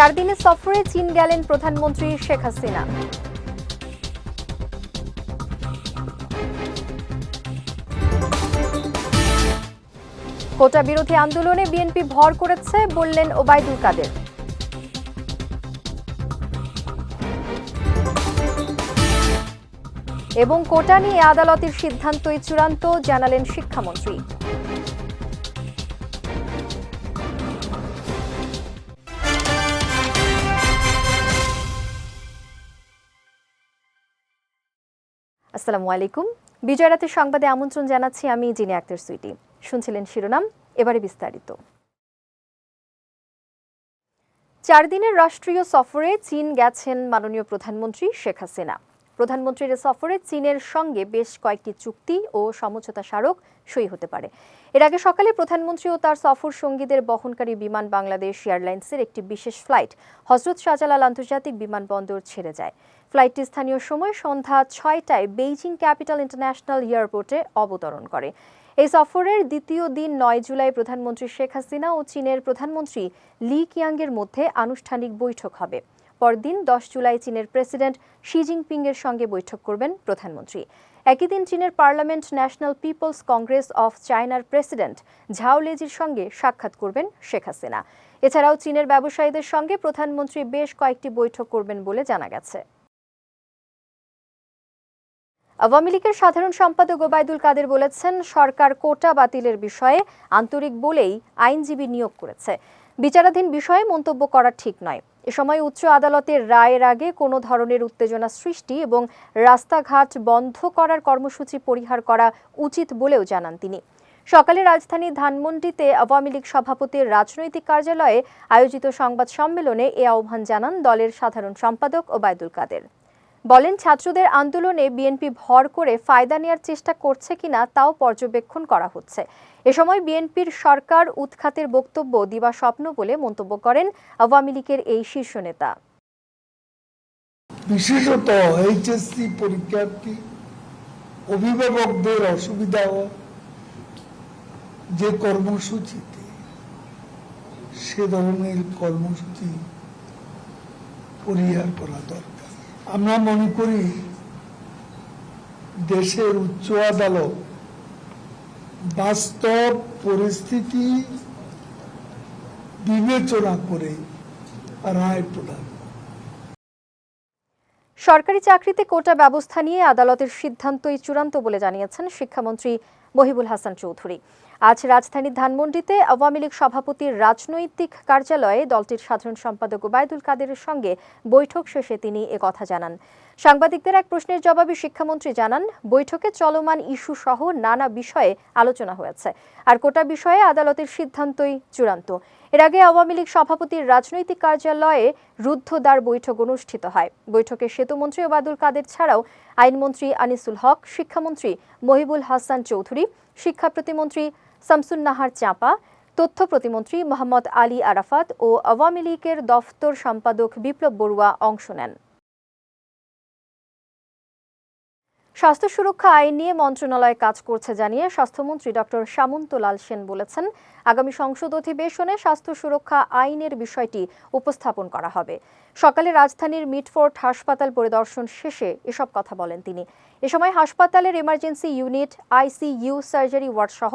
চার দিনের সফরে চীন গেলেন প্রধানমন্ত্রী শেখ হাসিনা। কোটা বিরোধী আন্দোলনে বিএনপি ভর করেছে, বললেন ওবায়দুল কাদের। এবং কোটা নিয়ে আদালতের সিদ্ধান্তই চূড়ান্ত, জানালেন শিক্ষামন্ত্রী। আসসালামু আলাইকুম। বিজয় রাতের সংবাদে আমন্ত্রণ জানাচ্ছি আমি জিনি আক্তার সুইটি। শুনছিলেন শিরোনাম, এবারে বিস্তারিত। চার দিনের রাষ্ট্রীয় সফরে চীন গেছেন মাননীয় প্রধানমন্ত্রী শেখ হাসিনা। প্রধানমন্ত্রীর সফরে চীনের সঙ্গে বেশ কয়েকটি চুক্তি ও সমঝোতা স্মারক সই হতে পারে। এর আগে সকালে প্রধানমন্ত্রী ও তার সফর সঙ্গীদের বহনকারী বিমান বাংলাদেশ এয়ারলাইন্সের একটি বিশেষ ফ্লাইট হজরত শাহজালাল আন্তর্জাতিক বিমানবন্দর ছেড়ে যায়। ফ্লাইটটি স্থানীয় সময় সন্ধ্যা ছয়টায় বেইজিং ক্যাপিটাল ইন্টারন্যাশনাল এয়ারপোর্টে অবতরণ করে। এই সফরের দ্বিতীয় দিন নয় জুলাই প্রধানমন্ত্রী শেখ হাসিনা ও চীনের প্রধানমন্ত্রী লি কিয়াংয়ের মধ্যে আনুষ্ঠানিক বৈঠক হবে। পরদিন দশ জুলাই চীনের প্রেসিডেন্ট শি জিনপিং এর সঙ্গে বৈঠক করবেন প্রধানমন্ত্রী। একই দিন চীনের parliament National People's Congress of চায়নার প্রেসিডেন্ট ঝাও লেজির সঙ্গে সাক্ষাৎ করবেন শেখ হাসিনা। এছাড়াও চীনের ব্যবসায়ীদের সঙ্গে প্রধানমন্ত্রী বেশ কয়েকটি বৈঠক করবেন বলে জানা গেছে। আওয়ামী লীগের সাধারণ সম্পাদক ওবায়দুল কাদের বলেছেন, সরকার কোটা বাতিলের বিষয়ে আন্তরিক বলেই আইনজীবী নিয়োগ করেছে। বিচারাধীন বিষয়ে মন্তব্য করা ঠিক নয়। এ সময় উচ্চ আদালতের রায়ের আগে কোনো ধরনের উত্তেজনা সৃষ্টি এবং রাস্তাঘাট বন্ধ করার কর্মসূচি পরিহার করা উচিত বলেও জানান তিনি। সকালে রাজধানীর ধানমন্ডিতে আওয়ামী লীগ সভাপতির রাজনৈতিক কার্যালয়ে আয়োজিত সংবাদ সম্মেলনে এ আহ্বান জানান দলের সাধারণ সম্পাদক ওবায়দুল কাদের। বলেন, ছাত্রদের আন্দোলনে বিএনপি ভর করে ফায়দা নেওয়ার চেষ্টা করছে কিনা তাও পর্যবেক্ষণ করা হচ্ছে। এ সময় বিএনপির সরকার উৎখাতের বক্তব্য দিবা স্বপ্ন বলে মন্তব্য করেন আওয়ামী লীগের এই শীর্ষ নেতা। বিশেষত এইচএসসি পরীক্ষার্থী, অভিভাবকদের অসুবিধা যে কর্মসূচিতে সে ধরনের কর্মসূচি পরিহার করা দরকার। আমরা মনে করি দেশের উচ্চ আদালত বাস্তব পরিস্থিতি বিবেচনা করে রায় প্রদান। সরকারি চাকরিতে কোটা ব্যবস্থা নিয়ে আদালতের সিদ্ধান্তই চূড়ান্ত বলে জানিয়েছেন শিক্ষামন্ত্রী মহিবুল হাসান চৌধুরী। আজ রাজধানীর ধানমন্ডিতে আওয়ামী লীগ সভাপতির রাজনৈতিক কার্যালয়ে দলটির সাধারণ সম্পাদক ওবায়দুল কাদেরের সঙ্গে বৈঠক শেষে তিনি কথা জানান। সাংবাদিকদের এক প্রশ্নের জবাবে শিক্ষামন্ত্রী জানান, বৈঠকে চলমান ইস্যু সহ নানা বিষয়ে আলোচনা হয়েছে, আর কোটা বিষয়ে আদালতের সিদ্ধান্তই চূড়ান্ত। এর আগে আওয়ামী লীগ সভাপতির রাজনৈতিক কার্যালয়ে রুদ্ধদ্বার বৈঠক অনুষ্ঠিত হয়। বৈঠকে সেতুমন্ত্রী ওবায়দুল কাদের ছাড়াও আইনমন্ত্রী আনিসুল হক, শিক্ষামন্ত্রী মহিবুল হাসান চৌধুরী, শিক্ষা প্রতিমন্ত্রী শামসুন নাহার চাঁপা, তথ্য প্রতিমন্ত্রী মোহাম্মদ আলী আরাফাত ও আওয়ামী লীগের দফতর সম্পাদক বিপ্লব বড়ুয়া অংশ নেন। স্বাস্থ্য সুরক্ষা আইন নিয়ে মন্ত্রণালয় কাজ করছে জানিয়ে স্বাস্থ্যমন্ত্রী ডক্টর সামন্তলাল সেন বলেছেন, আগামী সংসদ অধিবেশনে স্বাস্থ্য সুরক্ষা আইনের বিষয়টি উপস্থাপন করা হবে। সকালে রাজধানীর মিটফোর্ট হাসপাতাল পরিদর্শন শেষে এসব কথা বলেন তিনি। এ সময় হাসপাতালের emergency unit ICU surgery ward সহ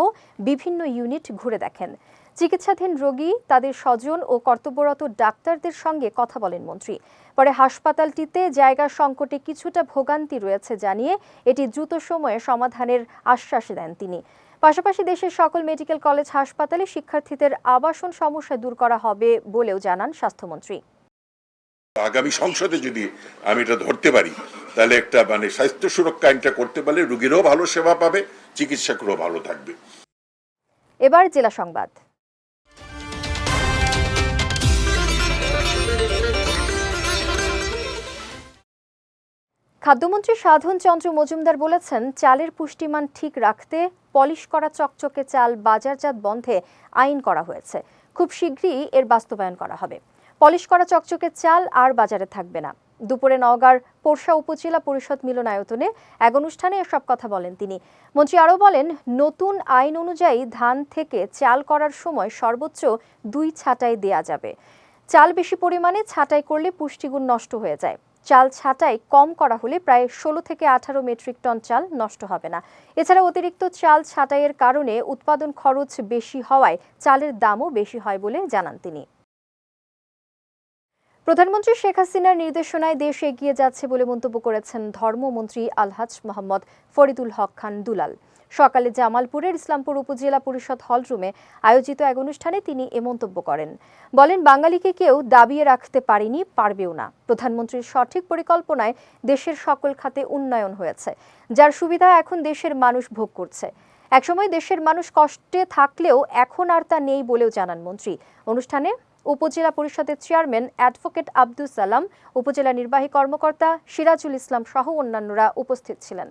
বিভিন্ন ইউনিট ঘুরে দেখেন। চিকিৎসাধীন রোগী, তাদের স্বজন ও কর্তব্যরত ডাক্তারদের সঙ্গে কথা বলেন মন্ত্রী। পরে হাসপাতালটিতে জায়গা সংকটে কিছুটা ভোগান্তি রয়েছে জানিয়ে এটি দ্রুত সময়ে সমাধানের আশ্বাস দেন তিনি। পাশাপাশি দেশের সকল মেডিকেল কলেজ হাসপাতালে শিক্ষার্থীদের আবাসন সমস্যা দূর করা হবে বলেও জানান স্বাস্থ্যমন্ত্রী। আগামী সংসদে যদি আমি এটা ধরতে পারি তাহলে একটা মানে স্বাস্থ্য সুরক্ষা আইনটা করতে পারলে রুগীরাও ভালো সেবা পাবে, চিকিৎসকেরও ভালো থাকবে। এবার জেলা সংবাদ। খাদ্যমন্ত্রী সাধন চন্দ্র মজুমদার বলেছেন, চালের পুষ্টিমান ঠিক রাখতে পলিশ করা চকচকে চাল বাজারজাত বন্ধে আইন করা হয়েছে। খুব শীঘ্রই এর বাস্তবায়ন করা হবে। পলিশ করা চকচকে চাল আর বাজারে থাকবে না। দুপুরে নওগাঁর পোরশা উপজেলা পরিষদ মিলনায়তনে এক অনুষ্ঠানে এসব কথা বলেন তিনি। মন্ত্রী আরও বলেন, নতুন আইন অনুযায়ী ধান থেকে চাল করার সময় সর্বোচ্চ দুই ছাঁটাই দেয়া যাবে। চাল বেশি পরিমাণে ছাঁটাই করলে পুষ্টিগুণ নষ্ট হয়ে যায়। চাল ছাঁটাই কম করা হলে প্রায় ষোলো থেকে আঠারো মেট্রিক টন চাল নষ্ট হবে না। এছাড়া অতিরিক্ত চাল ছাঁটাইয়ের কারণে উৎপাদন খরচ বেশি হওয়ায় চালের দামও বেশি হয় বলে জানান তিনি। প্রধানমন্ত্রী শেখ হাসিনার নির্দেশনায় দেশ এগিয়ে যাচ্ছে বলে মন্তব্য করেছেন ধর্মমন্ত্রী আলহাজ মোহাম্মদ ফরিদুল হক খান দুলাল। সকালে জামালপুরের ইসলামপুর উপজেলা পরিষদ হলরুমে আয়োজিত এক অনুষ্ঠানে তিনি এ মন্তব্য করেন। বলেন, বাঙালিকে কেউ দাবিয়ে রাখতে পারেনি, পারবেও না। প্রধানমন্ত্রীর সঠিক পরিকল্পনায় দেশের সকল খাতে উন্নয়ন হয়েছে, যার সুবিধা এখন দেশের মানুষ ভোগ করছে। একসময় দেশের মানুষ কষ্টে থাকলেও এখন আর তা নেই বলেও জানান মন্ত্রী। অনুষ্ঠানে উপজেলা পরিষদের চেয়ারম্যান অ্যাডভোকেট আব্দুল সালাম, উপজেলা নির্বাহী কর্মকর্তা সিরাজুল ইসলাম সহ অন্যান্যরা উপস্থিত ছিলেন।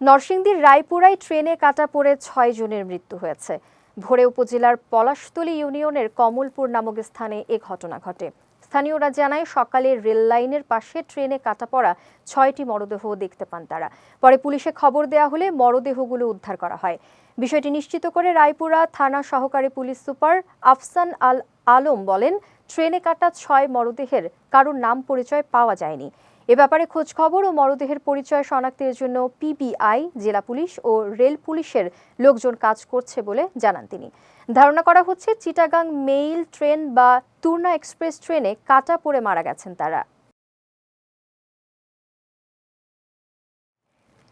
নরসিংদীর রায়পুরায় ট্রেনে কাটা পড়ে ছয় জনের মৃত্যু হয়েছে। ভোরে উপজেলার পলাশতলী ইউনিয়নের কমলপুর নামক স্থানে এ ঘটনা ঘটে। স্থানীয়রা জানায়, সকালে রেল লাইনের পাশে ট্রেনে কাটা পড়া ছয়টি মরদেহ দেখতে পান তারা। পরে পুলিশে খবর দেয়া হলে মরদেহগুলো উদ্ধার করা হয়। বিষয়টি নিশ্চিত করে রায়পুরা থানা সহকারী পুলিশ সুপার আফসান আল আলম বলেন, ট্রেনে কাটা ছয় মরদেহের কারোর নাম পরিচয় পাওয়া যায়নি। এ ব্যাপারে খোঁজ খবর ও মরদেহের পরিচয় শনাক্তের জন্য পিবিআই, জেলা পুলিশ ও রেল পুলিশের লোকজন কাজ করছে বলে জানান তিনি। ধারণা করা হচ্ছে চিটাগাং মেইল ট্রেন বা তুর্না এক্সপ্রেস ট্রেনে কাটা পড়ে মারা গেছেন তারা।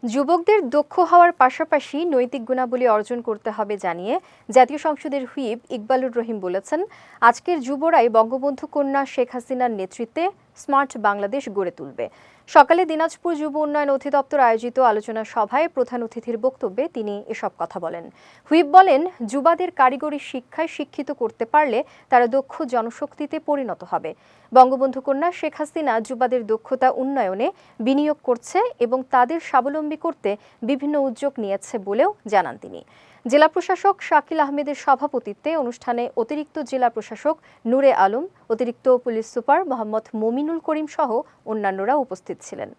যুবকদের দক্ষ হওয়ার পাশাপাশি নৈতিক গুণাবলী অর্জন করতে হবে জানিয়ে জাতীয় সংসদের হুইপ ইকবালুর রহিম বলেছেন, আজকের যুবরাই বঙ্গবন্ধু কন্যা শেখ হাসিনার নেতৃত্বে স্মার্ট বাংলাদেশ গড়ে তুলবে। সকালে দিনাজপুর যুব উন্নয়ন অধিদপ্তর আয়োজিত আলোচনা সভায় প্রধান অতিথির বক্তব্যে তিনি এসব কথা বলেন। হুইপ বলেন, যুবাদের কারিগরি শিক্ষায় শিক্ষিত করতে পারলে তারা দক্ষ জনশক্তিতে পরিণত হবে। বঙ্গবন্ধু কন্যা শেখ হাসিনা যুবাদের দক্ষতা উন্নয়নে বিনিয়োগ করছে এবং তাদের স্বাবলম্বী করতে বিভিন্ন উদ্যোগ নিয়েছে বলেও জানান তিনি। জেলা প্রশাসক শাকিল আহমেদের সভাপতিত্বে অনুষ্ঠানে অতিরিক্ত জেলা প্রশাসক নূরে আলম, অতিরিক্ত পুলিশ সুপার মোহাম্মদ মমিনুল করিম সহ অন্যান্যরা উপস্থিত ছিলেন।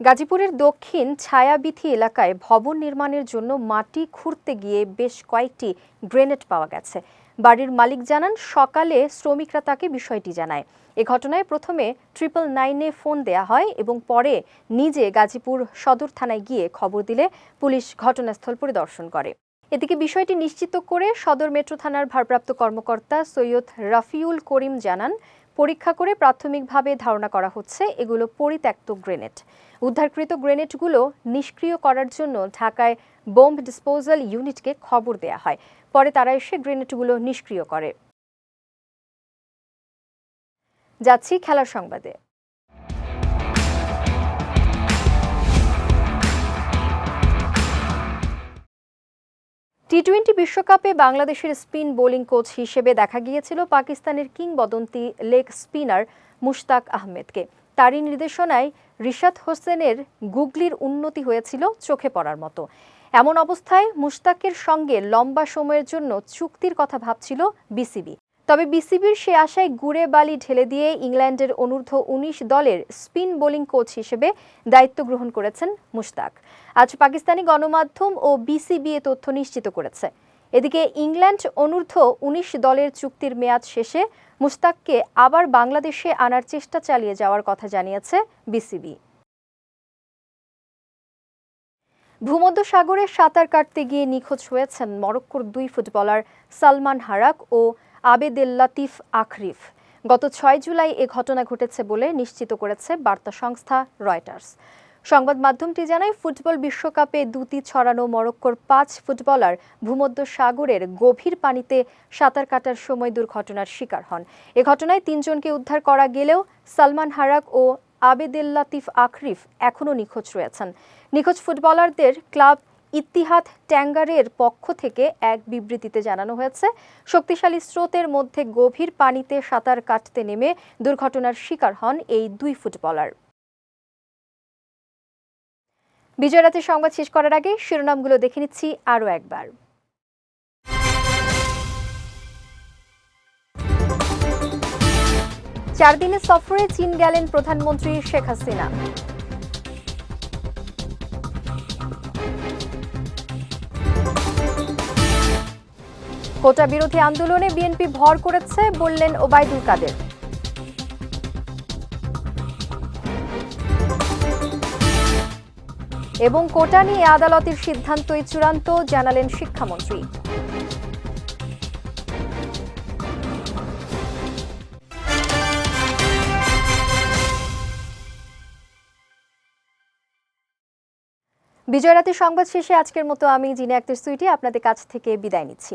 গাজীপুরের দক্ষিণ ছায়াবিথি এলাকায় ভবন নির্মাণের জন্য মাটি খুঁড়তে গিয়ে বেশ কয়েকটি গ্রেনেড পাওয়া গেছে। বাড়ির মালিক জানান, সকালে শ্রমিকরা তাকে বিষয়টি জানায়। এ ঘটনায় প্রথমে ট্রিপল নাইনে ফোন দেয়া হয় এবং পরে নিজে গাজীপুর সদর থানায় গিয়ে খবর দিলে পুলিশ ঘটনাস্থল পরিদর্শন করে। এদিকে বিষয়টি নিশ্চিত করে সদর মেট্রো থানার ভারপ্রাপ্ত কর্মকর্তা সৈয়দ রাফিউল করিম জানান পরীক্ষা করে প্রাথমিকভাবে ধারণা করা হচ্ছে এগুলো পরিত্যক্ত গ্রেনেড। উদ্ধারকৃত গ্রেনেডগুলো নিষ্ক্রিয় করার জন্য ঢাকায় বোম্ব ডিসপোজাল ইউনিটকে খবর দেয়া হয়। পরে তারা এসে গ্রেনেডগুলো নিষ্ক্রিয় করে। যাচ্ছি খেলার সংবাদে। টি টোয়েন্টি বিশ্বকাপে বাংলাদেশের স্পিন বোলিং কোচ হিসেবে দেখা গিয়েছিল পাকিস্তানের কিংবদন্তি লেগ স্পিনার মুশতাক আহমেদকে। তারই নির্দেশনায় রিশাদ হোসেনের গুগলির উন্নতি হয়েছিল চোখে পড়ার মতো। এমন অবস্থায় মুশতাকের সঙ্গে লম্বা সময়ের জন্য চুক্তির কথা ভাবছিল বিসিবি। তবে বিসিবির সে আশায় গুড়ে বালি ঢেলে দিয়ে ইংল্যান্ডের অনূর্ধ্ব উনিশ দলের স্পিন বোলিং কোচ হিসেবে দায়িত্ব গ্রহণ করেছেন মুশতাক। আজ পাকিস্তানি গণমাধ্যম ও বিসিবি এ তথ্য নিশ্চিত করেছে। এদিকে ইংল্যান্ড অনূর্ধ্ব উনিশ দলের চুক্তির মেয়াদ শেষে মুশতাককে আবার বাংলাদেশে আনার চেষ্টা চালিয়ে যাওয়ার কথা জানিয়েছে বিসিবি। ভূমধ্যসাগরে সাঁতার কাটতে গিয়ে নিখোঁজ হয়েছেন মরক্কোর দুই ফুটবলার সালমান হারাক ও আবেদেল লাতিফ আখরিফ। গত ছয় জুলাই এ ঘটনা ঘটেছে বলে নিশ্চিত করেছে বার্তা সংস্থা রয়টার্স। সংবাদ মাধ্যমটি জানায়, ফুটবল বিশ্বকাপে দুটি ছড়ানো মরক্কোর পাঁচ ফুটবলার ভূমধ্য সাগরের গভীর পানিতে সাঁতার কাটার সময় দুর্ঘটনার শিকার হন। এ ঘটনায় তিনজনকে উদ্ধার করা গেলেও সালমান হারাক ও আবেদেল লাতিফ আখরিফ এখনও নিখোঁজ রয়েছেন। নিখোঁজ ফুটবলারদের ক্লাব ইতিহাদ ট্যাঙ্গারের পক্ষ থেকে এক বিবৃতিতে জানানো হয়েছে, শক্তিশালী স্রোতের মধ্যে গভীর পানিতে সাঁতার কাটতে নেমে দুর্ঘটনার শিকার হন এই দুই ফুটবলার। বিজয় রাতের সংবাদ শেষ করার আগে শিরোনামগুলো দেখে নিচ্ছি আরও একবার। চার দিনের সফরে চীন গেলেন প্রধানমন্ত্রী শেখ হাসিনা। কোটা বিরোধী আন্দোলনে বিএনপি ভর করেছে, বললেন ওবায়দুল কাদের। এবং কোটা নিয়ে আদালতের সিদ্ধান্তই চূড়ান্ত, জানালেন শিক্ষামন্ত্রী। বিজয় রাতের সংবাদ শেষে আজকের মতো আমি জিনে আক্তার সুইটি, আপনাদের কাছ থেকে বিদায় নিচ্ছি।